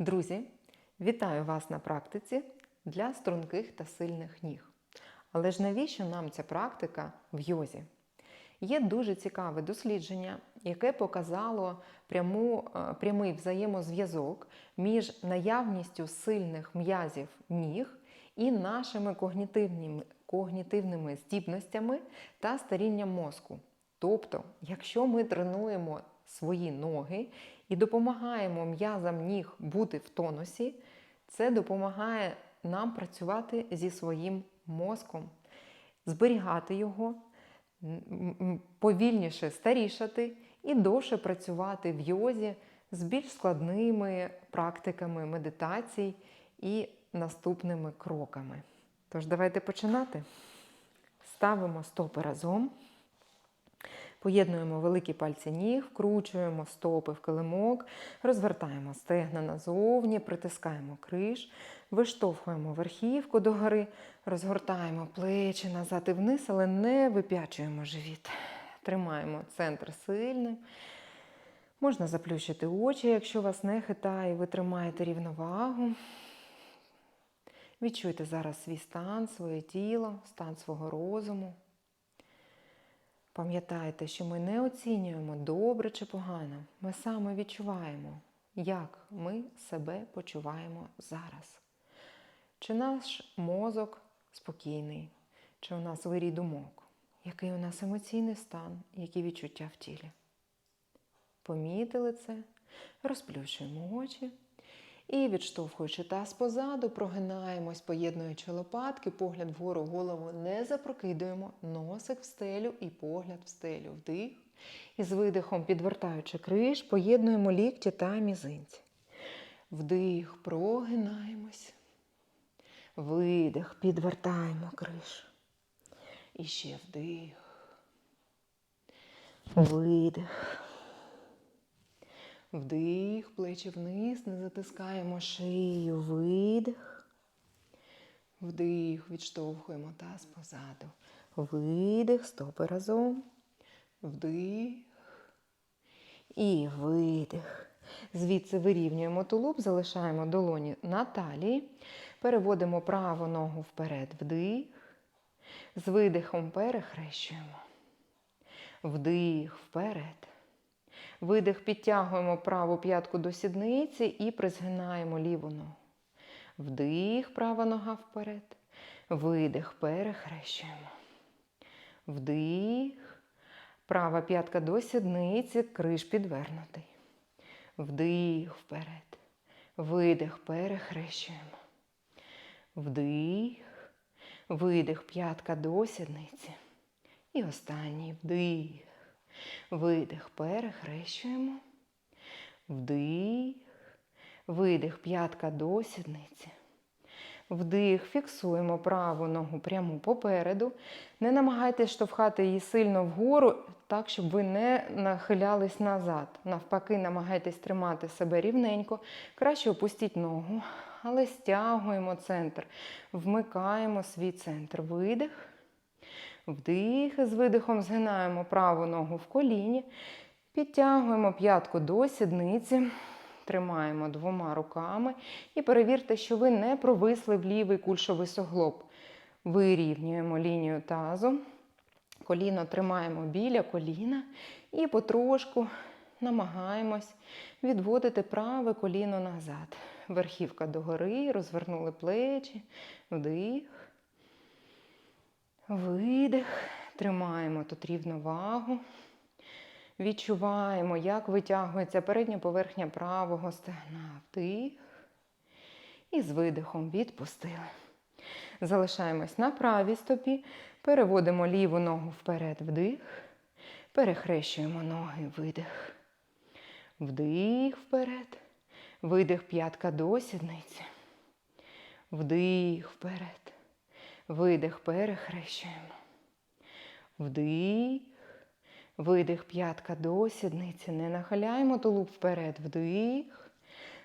Друзі, вітаю вас на практиці для струнких та сильних ніг. Але ж навіщо нам ця практика в йозі? Є дуже цікаве дослідження, яке показало пряму, е, прямий взаємозв'язок між наявністю сильних м'язів ніг і нашими когнітивними, когнітивними здібностями та старінням мозку. Тобто, якщо ми тренуємо свої ноги і допомагаємо м'язам ніг бути в тонусі, це допомагає нам працювати зі своїм мозком, зберігати його, повільніше старішати і довше працювати в йозі з більш складними практиками медитацій і наступними кроками. Тож, давайте починати. Ставимо стопи разом. Поєднуємо великі пальці ніг, вкручуємо стопи в килимок, розвертаємо стегна назовні, притискаємо криш, виштовхуємо верхівку догори, розгортаємо плечі назад і вниз, але не вип'ячуємо живіт. Тримаємо центр сильним. Можна заплющити очі, якщо вас не хитає, ви тримаєте рівновагу. Відчуйте зараз свій стан, своє тіло, стан свого розуму. Пам'ятайте, що ми не оцінюємо добре чи погано. Ми саме відчуваємо, як ми себе почуваємо зараз. Чи наш мозок спокійний, чи у нас вирій думок, який у нас емоційний стан, які відчуття в тілі. Помітили це, розплющуємо очі і, відштовхуючи таз позаду, прогинаємось, поєднуючи лопатки, погляд вгору голову не запрокидуємо, носик в стелю і погляд в стелю. Вдих. І з видихом, підвертаючи криш, поєднуємо лікті та мізинці. Вдих, прогинаємось. Видих, підвертаємо криш. І ще вдих. Видих. Вдих, плечі вниз, не затискаємо шию, видих. Вдих, відштовхуємо таз позаду. Видих, стопи разом. Вдих. І видих. Звідси вирівнюємо тулуб, залишаємо долоні на талії. Переводимо праву ногу вперед, вдих. З видихом перехрещуємо. Вдих вперед. Видих, підтягуємо праву п'ятку до сідниці і призгинаємо ліву ногу. Вдих, права нога вперед. Видих, перехрещуємо. Вдих. Права п'ятка до сідниці, криш підвернутий. Вдих вперед. Видих, перехрещуємо. Вдих. Видих, п'ятка до сідниці. І останній вдих. Видих, перехрещуємо. Вдих. Видих, п'ятка до сідниці. Вдих, фіксуємо праву ногу пряму попереду. Не намагайтесь штовхати її сильно вгору, так, щоб ви не нахилялись назад. Навпаки, намагайтесь тримати себе рівненько. Краще опустіть ногу, але стягуємо центр, вмикаємо свій центр. Видих. Вдих, з видихом згинаємо праву ногу в коліні, підтягуємо п'ятку до сідниці, тримаємо двома руками і перевірте, що ви не провисли в лівий кульшовий суглоб. Вирівнюємо лінію тазу, коліно тримаємо біля коліна і потрошку намагаємось відводити праве коліно назад. Верхівка догори, розвернули плечі, вдих. Видих. Тримаємо тут рівновагу. Відчуваємо, як витягується передня поверхня правого стегна. Вдих. І з видихом відпустили. Залишаємось на правій стопі. Переводимо ліву ногу вперед, вдих. Перехрещуємо ноги, видих. Вдих вперед. Видих п'ятка до сідниці. Вдих вперед. Видих, перехрещуємо. Вдих. Видих, п'ятка до сідниці. Не нахиляємо тулуб вперед. Вдих.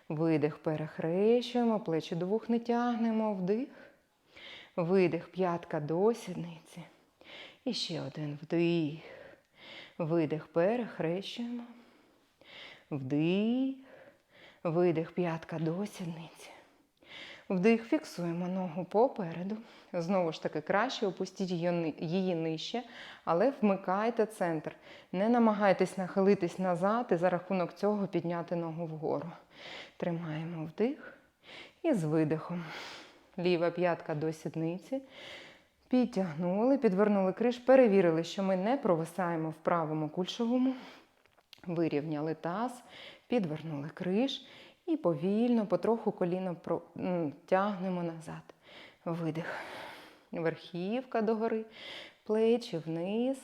Видих, перехрещуємо. Плечі до вух не тягнемо. Вдих. Видих, п'ятка до сідниці. І ще один вдих. Видих, перехрещуємо. Вдих. Видих п'ятка до сідниці. Вдих, фіксуємо ногу попереду. Знову ж таки, краще опустіть її нижче, але вмикайте центр. Не намагайтесь нахилитись назад і за рахунок цього підняти ногу вгору. Тримаємо вдих і з видихом. Ліва п'ятка до сідниці. Підтягнули, підвернули криш, перевірили, що ми не провисаємо в правому кульшовому. Вирівняли таз, підвернули криш і повільно, потроху коліно тягнемо назад. Видих. Верхівка догори, плечі вниз.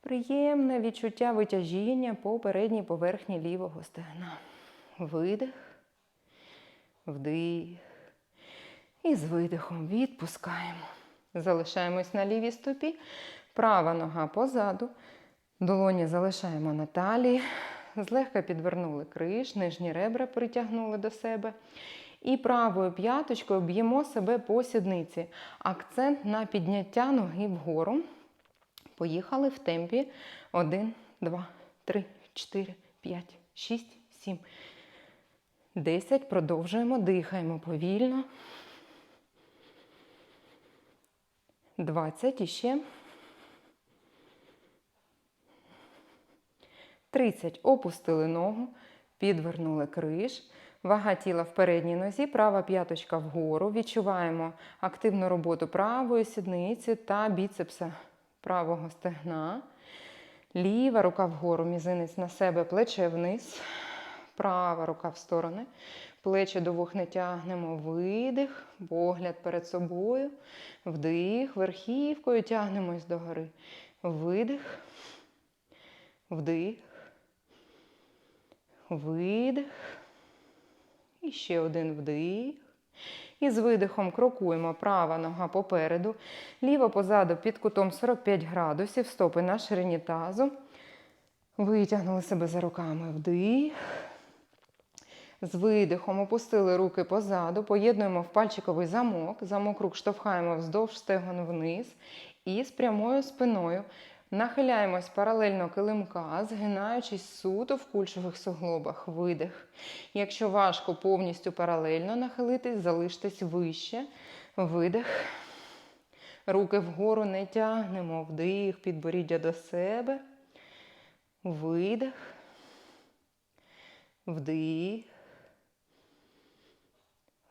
Приємне відчуття витяжіння по передній поверхні лівого стегна. Видих, вдих. І з видихом відпускаємо. Залишаємось на лівій стопі. Права нога позаду. Долоні залишаємо на талії. Злегка підвернули криш, нижні ребра притягнули до себе. І правою п'яточкою б'ємо себе по сідниці. Акцент на підняття ноги вгору. Поїхали в темпі 1, 2, 3, 4, 5, 6, 7, 10. Продовжуємо, дихаємо повільно. 20 і ще. 30. Опустили ногу, підвернули криш. Вага тіла в передній нозі, права п'яточка вгору. Відчуваємо активну роботу правої сідниці та біцепса правого стегна. Ліва рука вгору, мізинець на себе, плече вниз. Права рука в сторони. Плечі до вух не тягнемо. Видих, погляд перед собою. Вдих, верхівкою тягнемось догори. Видих. Вдих. Видих. І ще один вдих. І з видихом крокуємо права нога попереду, ліва позаду під кутом 45 градусів, стопи на ширині тазу. Витягнули себе за руками вдих. З видихом опустили руки позаду, поєднуємо в пальчиковий замок. Замок рук штовхаємо вздовж стегон вниз і з прямою спиною нахиляємось паралельно килимка, згинаючись суто в кульшових суглобах. Видих. Якщо важко повністю паралельно нахилитись, залиштесь вище. Видих. Руки вгору не тягнемо. Вдих, підборіддя до себе. Видих. Вдих.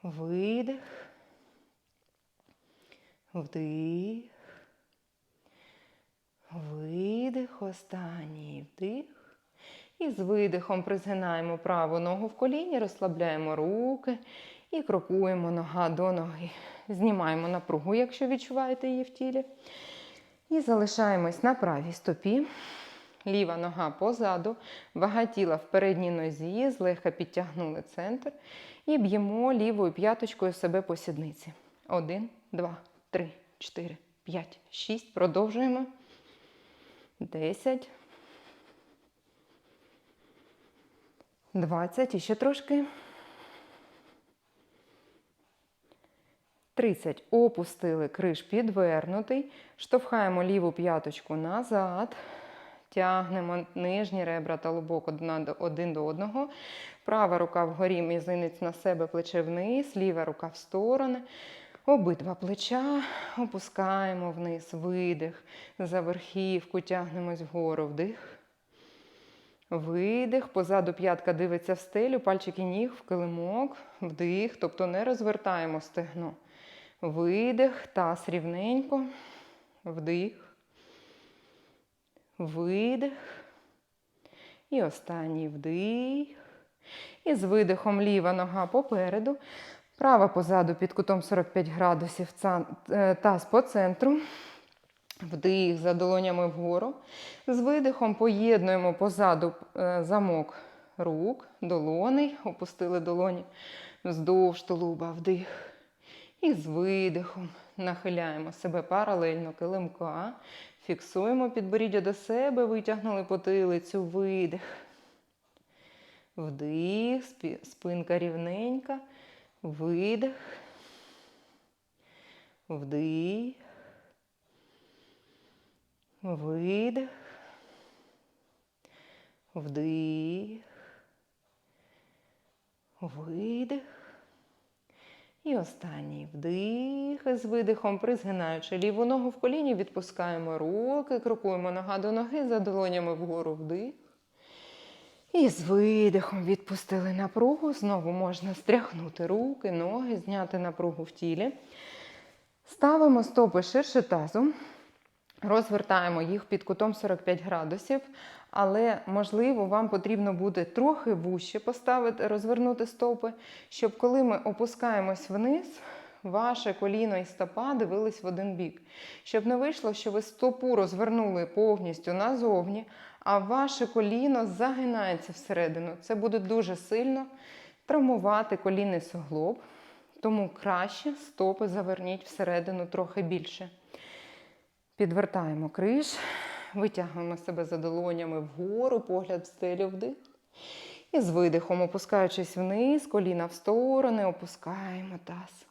Видих. Вдих. Видих. Останній вдих. І з видихом призгинаємо праву ногу в коліні, розслабляємо руки і крокуємо нога до ноги. Знімаємо напругу, якщо відчуваєте її в тілі. І залишаємось на правій стопі. Ліва нога позаду, вага тіла в передній нозі, злегка підтягнули центр. І б'ємо лівою п'яточкою себе по сідниці. Один, два, три, чотири, п'ять, шість. Продовжуємо. Десять. Двадцять. І ще трошки. Тридцять. Опустили криш підвернутий. Штовхаємо ліву п'яточку назад. Тягнемо нижні ребра та лобок один до одного. Права рука вгорі, мізинець на себе, плече вниз, ліва рука в сторони. Обидва плеча опускаємо вниз, видих. За верхівку тягнемось вгору, вдих. Видих. Позаду п'ятка дивиться в стелю, пальчики ніг в килимок, вдих. Тобто не розвертаємо стегно. Видих, таз рівненько, вдих. Видих. І останній вдих. І з видихом ліва нога попереду. Права позаду під кутом 45 градусів. е, Таз по центру. Вдих за долонями вгору. З видихом поєднуємо позаду е, замок рук, долоней. Опустили долоні вздовж тулуба. Вдих. І з видихом нахиляємо себе паралельно килимка. Фіксуємо підборіддя до себе, витягнули потилицю, видих. Вдих, спинка рівненька, видих. Вдих. Видих. Вдих. видих. І останній вдих. З видихом, призгинаючи ліву ногу в коліні, відпускаємо руки, крокуємо нога до ноги, за долонями вгору вдих. І з видихом відпустили напругу. Знову можна стряхнути руки, ноги, зняти напругу в тілі. Ставимо стопи ширше тазу. Розвертаємо їх під кутом 45 градусів, але можливо вам потрібно буде трохи вуще поставити, розвернути стопи, щоб коли ми опускаємось вниз, ваше коліно і стопа дивились в один бік. Щоб не вийшло, що ви стопу розвернули повністю назовні, а ваше коліно загинається всередину. Це буде дуже сильно травмувати колінний суглоб, тому краще стопи заверніть всередину трохи більше. Підвертаємо криш, витягуємо себе за долонями вгору, погляд в стелю вдих. І з видихом, опускаючись вниз, коліна в сторони, опускаємо таз.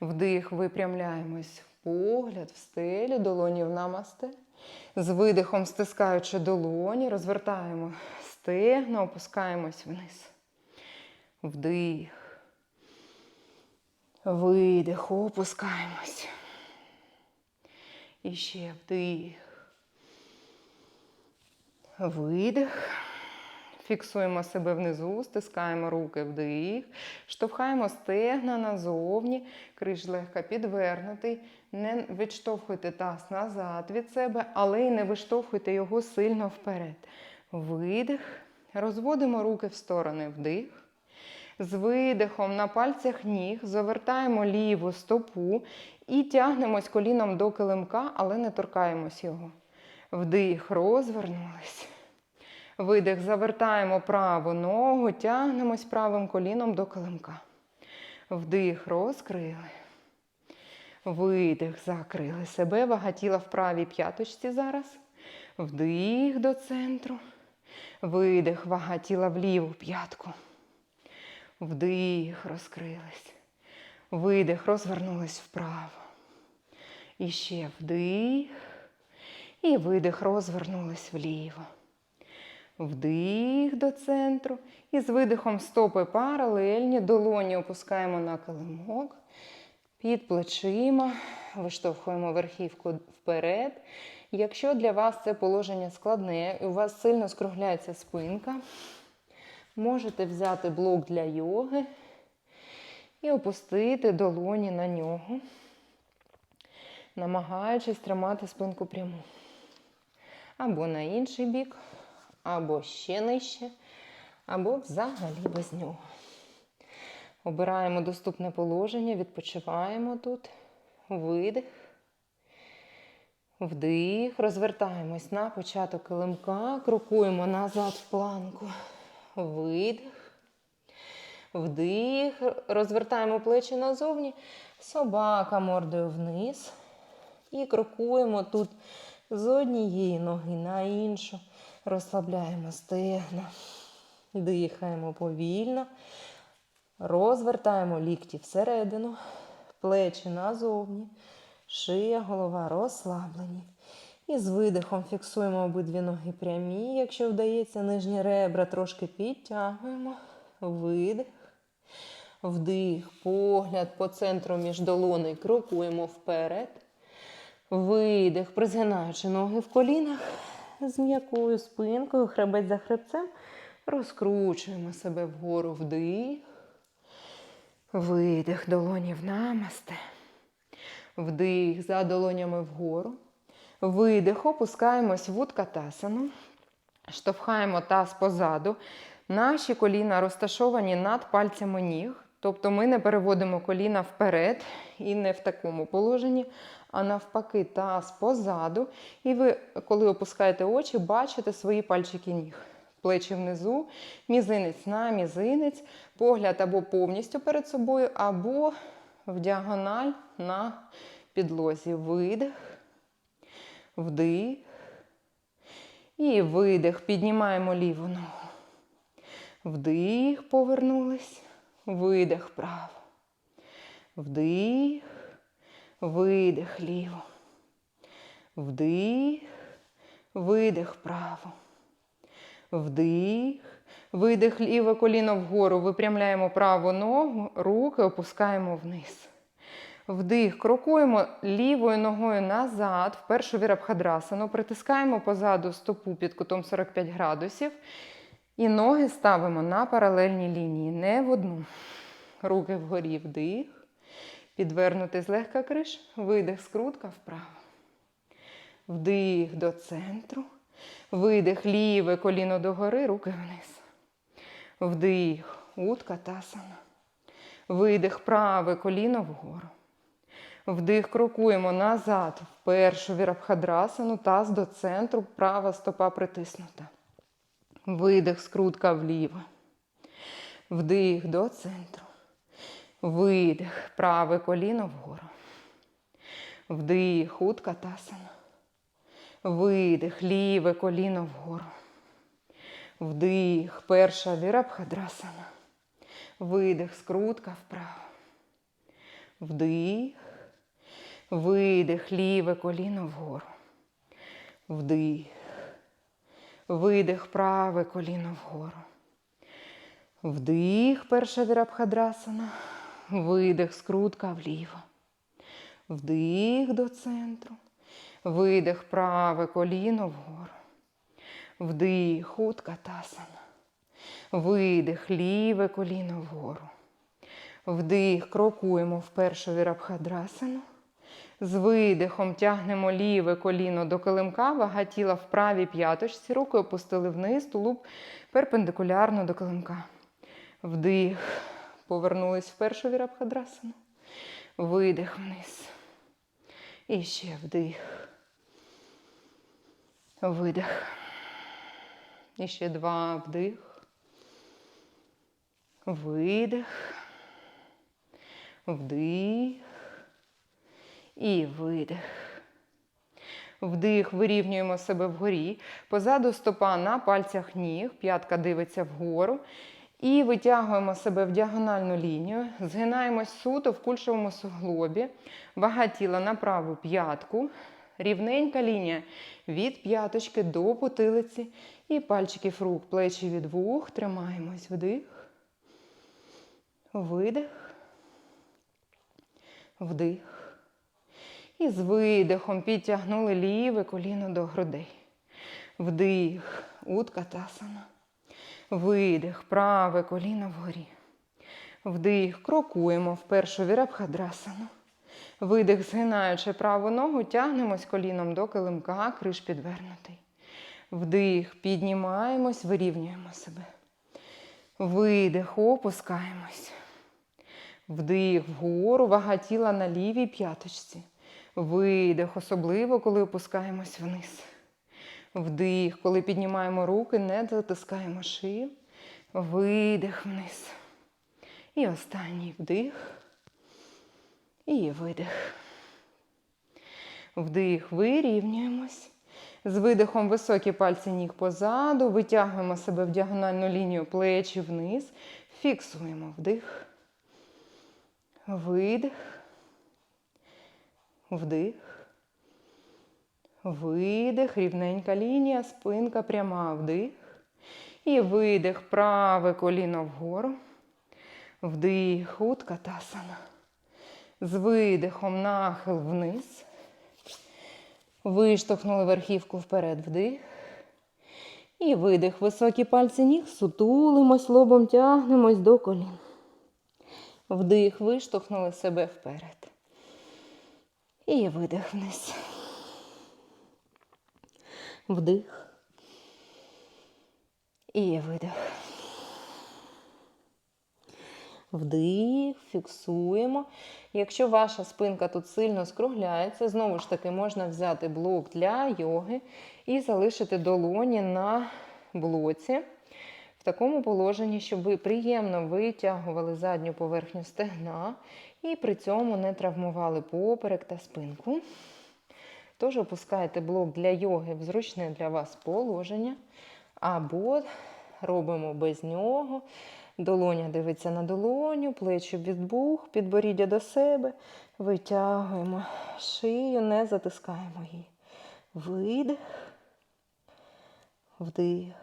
Вдих, випрямляємось, погляд в стелю, долоні в намасте. З видихом, стискаючи долоні, розвертаємо стегна, опускаємось вниз. Вдих. Видих, опускаємось. І ще вдих. Видих. Фіксуємо себе внизу, стискаємо руки вдих, штовхаємо стегна назовні, криш легко підвернутий. Не відштовхуйте таз назад від себе, але й не виштовхуйте його сильно вперед. Видих. Розводимо руки в сторони вдих. З видихом на пальцях ніг завертаємо ліву стопу і тягнемось коліном до килимка, але не торкаємось його. Вдих, розвернулись. Видих, завертаємо праву ногу, тягнемось правим коліном до килимка. Вдих, розкрили. Видих, закрили себе. Вага тіла в правій п'яточці зараз. Вдих до центру. Видих, вага тіла в ліву п'ятку. Вдих, розкрились. Видих, розвернулись вправо. І ще вдих. І видих, розвернулись вліво. Вдих до центру. І з видихом стопи паралельні. Долоні опускаємо на килимок. Під плечима. Виштовхуємо верхівку вперед. Якщо для вас це положення складне і у вас сильно скругляється спинка, можете взяти блок для йоги і опустити долоні на нього, намагаючись тримати спинку пряму. Або на інший бік, або ще нижче, або взагалі без нього. Обираємо доступне положення, відпочиваємо тут. Видих. Вдих, розвертаємось на початок килимка, крокуємо назад в планку. Видих. Вдих. Розвертаємо плечі назовні. Собака мордою вниз. І крокуємо тут з однієї ноги на іншу. Розслабляємо стегна. Дихаємо повільно. Розвертаємо лікті всередину. Плечі назовні. Шия, голова розслаблені. І з видихом фіксуємо обидві ноги прямі. Якщо вдається, нижні ребра трошки підтягуємо. Видих. Вдих, погляд по центру між долоней. Крокуємо вперед. Видих, призгинаючи ноги в колінах. З м'якою спинкою, хребець за хребцем. Розкручуємо себе вгору вдих. Видих, долоні в намасте. Вдих за долонями вгору. Видих, опускаємось в уткатасану. Штовхаємо таз позаду. Наші коліна розташовані над пальцями ніг. Тобто ми не переводимо коліна вперед і не в такому положенні, а навпаки, таз позаду. І ви, коли опускаєте очі, бачите свої пальчики ніг. Плечі внизу, мізинець на мізинець, погляд або повністю перед собою, або в діагональ на підлозі. Видих, вдих. І видих. Піднімаємо ліву ногу. Вдих, повернулись. Видих вправо. Вдих, видих ліво. Вдих, видих вправо. Вдих, Видих, ліве коліно вгору. Випрямляємо праву ногу, руки опускаємо вниз. Вдих, крокуємо лівою ногою назад, в першу вірабхадрасану, притискаємо позаду стопу під кутом 45 градусів. І ноги ставимо на паралельній лінії, не в одну. Руки вгорі, вдих. Підвернути злегка криш, видих, скрутка вправо. Вдих до центру. Видих, ліве коліно догори, руки вниз. Вдих, утка тасана. Видих, праве коліно вгору. Вдих, крокуємо назад в першу вірабхадрасану, таз до центру, права стопа притиснута. Видих, скрутка вліво. Вдих до центру. Видих, праве коліно вгору. Вдих, утка тасана. Видих, ліве коліно вгору. Вдих, перша вірабхадрасана. Видих, скрутка вправо. Вдих. Видих, ліве коліно вгору. Вдих. Видих, праве коліно вгору. Вдих, перша вірабхадрасана. Видих, скрутка вліво. Вдих до центру. Видих, праве коліно вгору. Вдих, утка. Видих, ліве коліно вгору. Вдих, крокуємо в першу вірабхадрасану. З видихом тягнемо ліве коліно до килимка, вага тіла в правій п'яточці, руки опустили вниз, тулуб перпендикулярно до килимка. Вдих. Повернулись в першу вірабхадрасану. Видих вниз. І ще вдих. Видих. І ще два вдих. Видих. Вдих. І видих. Вдих, вирівнюємо себе вгорі. Позаду стопа на пальцях ніг, п'ятка дивиться вгору. І витягуємо себе в діагональну лінію. Згинаємось суто в кульшовому суглобі. Вага тіла на праву п'ятку. Рівненька лінія від п'яточки до потилиці. І пальчиків рук, плечі від вух. Тримаємось. Вдих. Видих. Вдих. І з видихом підтягнули ліве коліно до грудей. Вдих, утка тасана. Видих, праве коліно вгорі. Вдих, крокуємо в першу вірабхадрасану. Видих, згинаючи праву ногу, тягнемось коліном до килимка, криш підвернутий. Вдих, піднімаємось, вирівнюємо себе. Видих, опускаємось. Вдих вгору, вага тіла на лівій п'яточці. Видих, особливо, коли опускаємось вниз. Вдих, коли піднімаємо руки, не затискаємо шию. Видих вниз. І останній вдих. І видих. Вдих, вирівнюємось. З видихом високі пальці ніг позаду. Витягуємо себе в діагональну лінію плечі вниз. Фіксуємо вдих. Видих. Вдих. Видих. Рівненька лінія, спинка пряма. Вдих. І видих. Праве коліно вгору. Вдих. Утка тасана. З видихом нахил вниз. Виштовхнули верхівку вперед. Вдих. І видих. Високі пальці ніг. Сутулимось, лобом тягнемось до колін. Вдих, виштовхнули себе вперед. І видих вниз. Вдих. І видих. Вдих, фіксуємо. Якщо ваша спинка тут сильно скругляється, знову ж таки можна взяти блок для йоги і залишити долоні на блоці. В такому положенні, щоб ви приємно витягували задню поверхню стегна і при цьому не травмували поперек та спинку. Тож опускаєте блок для йоги в зручне для вас положення, або робимо без нього. Долоня дивиться на долоню, плечі від бух, підборіддя до себе. Витягуємо шию, не затискаємо її. Видих, вдих.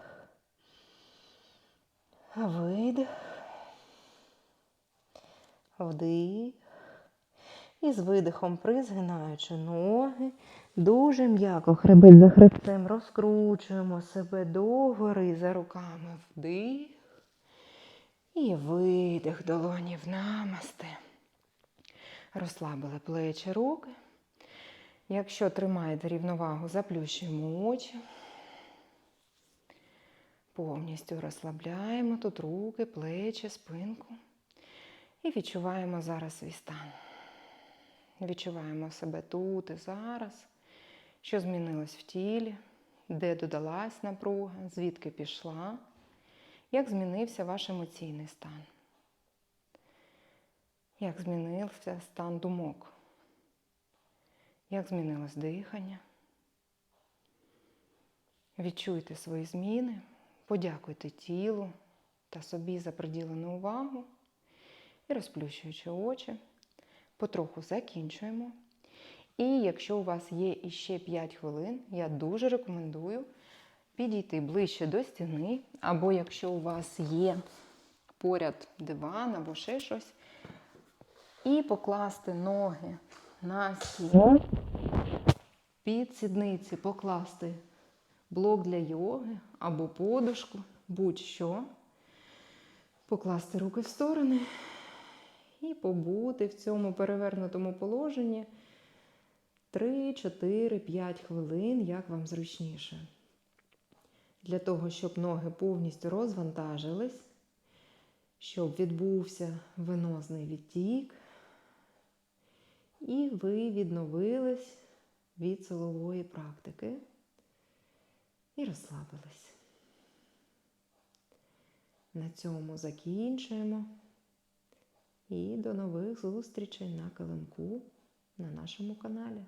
Видих. Вдих. І з видихом призгинаючи ноги, дуже м'яко хребет за хребцем розкручуємо себе догори за руками. Вдих. І видих долоні в намасте. Розслабили плечі руки. Якщо тримаєте рівновагу, заплющуємо очі. Повністю розслабляємо тут руки, плечі, спинку. І відчуваємо зараз свій стан. Відчуваємо себе тут і зараз, що змінилось в тілі, де додалась напруга, звідки пішла, як змінився ваш емоційний стан, як змінився стан думок, як змінилось дихання. Відчуйте свої зміни, подякуйте тілу та собі за приділену увагу і розплющуючи очі, потроху закінчуємо. І якщо у вас є іще 5 хвилин, я дуже рекомендую підійти ближче до стіни, або якщо у вас є поряд диван або ще щось, і покласти ноги на стіл, під сідниці покласти блок для йоги або подушку, будь-що, покласти руки в сторони і побути в цьому перевернутому положенні 3, 4, 5 хвилин, як вам зручніше. Для того, щоб ноги повністю розвантажились, щоб відбувся венозний відтік, і ви відновились від силової практики і розслабились. На цьому закінчуємо. І до нових зустрічей на килимку на нашому каналі.